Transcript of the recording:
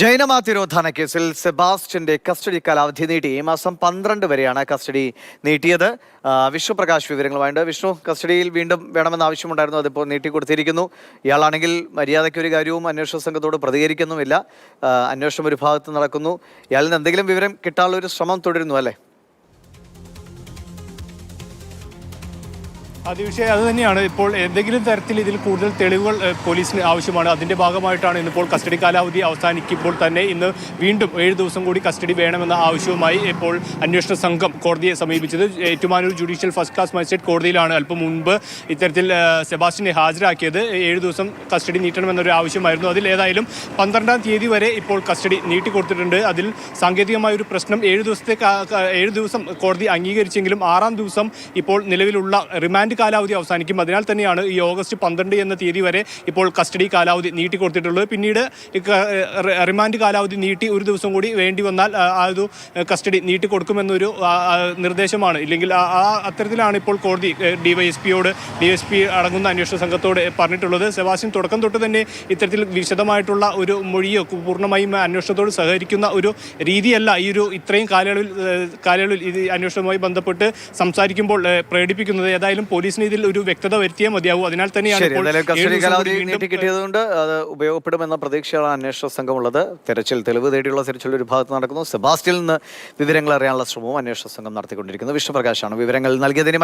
ജൈനമാ തിരോധാന കേസിൽ സെബാസ്റ്റ്യന്റെ കസ്റ്റഡി കാലാവധി നീട്ടി. ഈ മാസം പന്ത്രണ്ട് വരെയാണ് കസ്റ്റഡി നീട്ടിയത്. വിശ്വപ്രകാശ് വിഷ്ണു പ്രകാശ് വിവരങ്ങളുമായിട്ട് വിഷ്ണു കസ്റ്റഡിയിൽ വീണ്ടും വേണമെന്ന ആവശ്യമുണ്ടായിരുന്നു. അതിപ്പോൾ നീട്ടിക്കൊടുത്തിരിക്കുന്നു. ഇയാളാണെങ്കിൽ മര്യാദയ്ക്ക് ഒരു കാര്യവും അന്വേഷണ സംഘത്തോട് പ്രതികരിക്കുന്നുമില്ല. അന്വേഷണം ഒരു ഭാഗത്ത് നടക്കുന്നു. ഇയാളിൽ നിന്ന് എന്തെങ്കിലും വിവരം കിട്ടാനുള്ള ഒരു ശ്രമം തുടരുന്നു അല്ലേ? അതിവിഷയം അത് തന്നെയാണ്. ഇപ്പോൾ എന്തെങ്കിലും തരത്തിൽ ഇതിൽ കൂടുതൽ തെളിവുകൾ പോലീസിന് ആവശ്യമാണ്. അതിന്റെ ഭാഗമായിട്ടാണ് ഇന്നിപ്പോൾ കസ്റ്റഡി കാലാവധി അവസാനിക്കുമ്പോൾ തന്നെ ഇന്ന് വീണ്ടും ഏഴ് ദിവസം കൂടി കസ്റ്റഡി വേണമെന്ന ആവശ്യവുമായി ഇപ്പോൾ അന്വേഷണ സംഘം കോടതിയെ സമീപിച്ചത്. Ettumanoor judicial first class magistrate കോടതിയിലാണ് അല്പം മുൻപ് ഇത്തരത്തിൽ സെബാസ്റ്റിനെ ഹാജരാക്കിയത്. ഏഴ് ദിവസം കസ്റ്റഡി നീട്ടണമെന്നൊരു ആവശ്യമായിരുന്നു. അതിൽ ഏതായാലും പന്ത്രണ്ടാം തീയതി വരെ ഇപ്പോൾ കസ്റ്റഡി നീട്ടിക്കൊടുത്തിട്ടുണ്ട്. അതിൽ സാങ്കേതികമായ ഒരു പ്രശ്നം ഏഴ് ദിവസത്തെ ഏഴ് ദിവസം കോടതി അംഗീകരിച്ചെങ്കിലും ആറാം ദിവസം ഇപ്പോൾ നിലവിലുള്ള റിമാൻഡ് കാലാവധി അവസാനിക്കും. അതിനാൽ തന്നെയാണ് ഈ ഓഗസ്റ്റ് പന്ത്രണ്ട് എന്ന തീയതി വരെ ഇപ്പോൾ കസ്റ്റഡി കാലാവധി നീട്ടി നീട്ടിക്കൊടുത്തിട്ടുള്ളത് പിന്നീട് റിമാൻഡ് കാലാവധി നീട്ടി ഒരു ദിവസം കൂടി വേണ്ടി വന്നാൽ ആ, ഒരു കസ്റ്റഡി നീട്ടി കൊടുക്കുമെന്നൊരു നിർദ്ദേശമാണ്. ഇല്ലെങ്കിൽ ആ അത്തരത്തിലാണ് ഇപ്പോൾ കോടതി ഡിവൈഎസ്പിയോട് ഡിവൈഎസ്പി അടങ്ങുന്ന അന്വേഷണ സംഘത്തോട് പറഞ്ഞിട്ടുള്ളത്. സെബാസ്റ്റ്യൻ തുടക്കം തൊട്ട് തന്നെ ഇത്തരത്തിൽ വിശദമായിട്ടുള്ള ഒരു മൊഴിയോ പൂർണമായും അന്വേഷണത്തോട് സഹകരിക്കുന്ന ഒരു രീതിയല്ല ഈ ഒരു ഇത്രയും കാലയളവിൽ കാലയളവിൽ ഇത് അന്വേഷണവുമായി ബന്ധപ്പെട്ട് സംസാരിക്കുമ്പോൾ പ്രകടിപ്പിക്കുന്നത്. ഏതായാലും പോലീസിന് ഇതിൽ ഒരു വ്യക്തത വരുത്തിയേ മതിയാവൂ. അതിനാൽ തന്നെയാണ് ഇപ്പോൾ എന്തായാലും ഏഴ് കസ്റ്റഡി കാലാവധി നീട്ടി കിട്ടിയതുകൊണ്ട് അത് ഉപയോഗപ്പെടുമെന്ന പ്രതീക്ഷയാണ് അന്വേഷണ സംഘമുള്ളത്. തെരച്ചിൽ തെളിവ് തേടിയുള്ള തെരച്ചിൽ ഒരു ഭാഗത്ത് നടക്കുന്നു. സെബാസ്റ്റ്യനിൽ നിന്ന് വിവരങ്ങൾ അറിയാനുള്ള ശ്രമവും അന്വേഷണ സംഘം നടത്തിക്കൊണ്ടിരിക്കുന്നു. വിഷ്ണുപ്രകാശാണ് വിവരങ്ങൾ നൽകിയതിന്